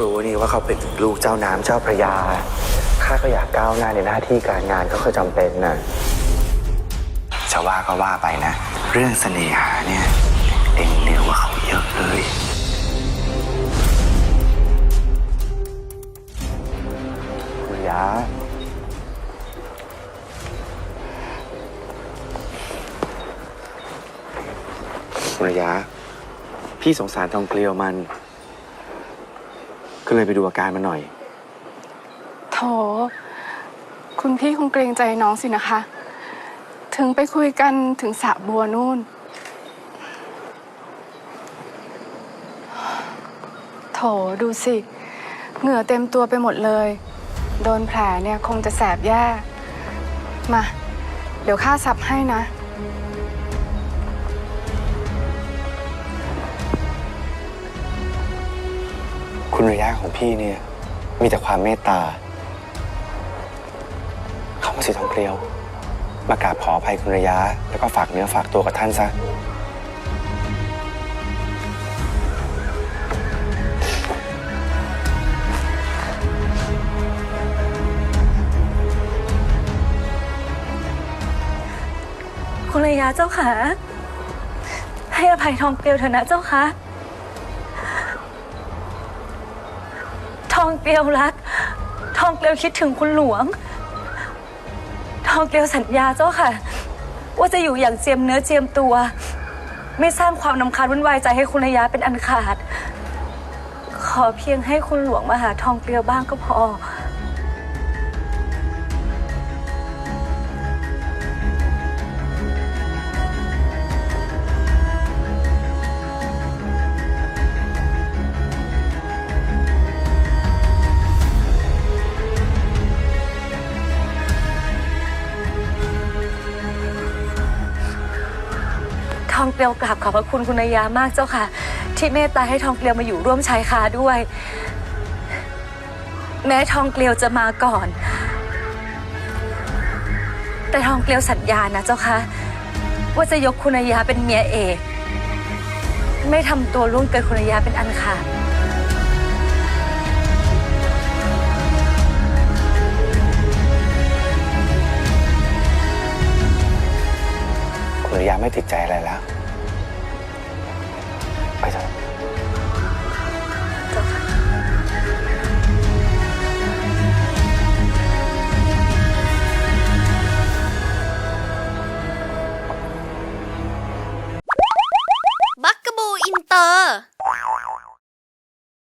รู้นี่ว่าเขาเป็นลูกเจ้าน้ำเจ้าพระยา ข้าก็อยากก้าวหน้าในหน้าที่การงานก็คือจำเป็นนะ จะว่าก็ว่าไปนะ เรื่องเสน่หาเนี่ย เองเหนือกว่าเขาเยอะเลย คุณยาคุณรยะพี่สงสารทองเกลียวมัน ก็เลยไปดูอาการมันหน่อย โถ คุณพี่คงเกรงใจน้องสินะคะ ถึงไปคุยกันถึงสระบัวนู่น โถดูสิ เหงื่อเต็มตัวไปหมดเลย โดนแผลเนี่ยคงจะแสบแย่ มา เดี๋ยวข้าซับให้นะ คุณระยะของพี่เนี่ย มีแต่ความเมตตา เข้ามาสิทองเกลียว มากราบขออภัยคุณระยะ แล้วก็ฝากเนื้อฝากตัวกับท่านซะ คุณระยะเจ้าค่ะ ให้อภัยทองเปลวเถอะนะเจ้าค่ะ ทองเกลียวรัก ทองเกลียวคิดถึงคุณหลวง ทองเกลียวสัญญาเจ้าค่ะ ว่าจะอยู่อย่างเจียมเนื้อเจียมตัว ไม่สร้างความนำคาญวุ่นวายใจให้คุณระยะเป็นอันขาด ขอเพียงให้คุณหลวงมาหาทองเกลียวบ้างก็พอ ทองเปลียวกราบขอบพระคุณคุณนายามากเจ้าค่ะ ที่เมตตาให้ทองเปลียวมาอยู่ร่วมชายคาด้วย แม้ทองเกลียวจะมาก่อน แต่ทองเกลียวสัญญานะเจ้าค่ะว่าจะยกคุณนายาเป็นเมียเอก ไม่ทำตัวล่วงเกินคุณนายาเป็นอันขาด ยะไม่ติดใจอะไรแล้ว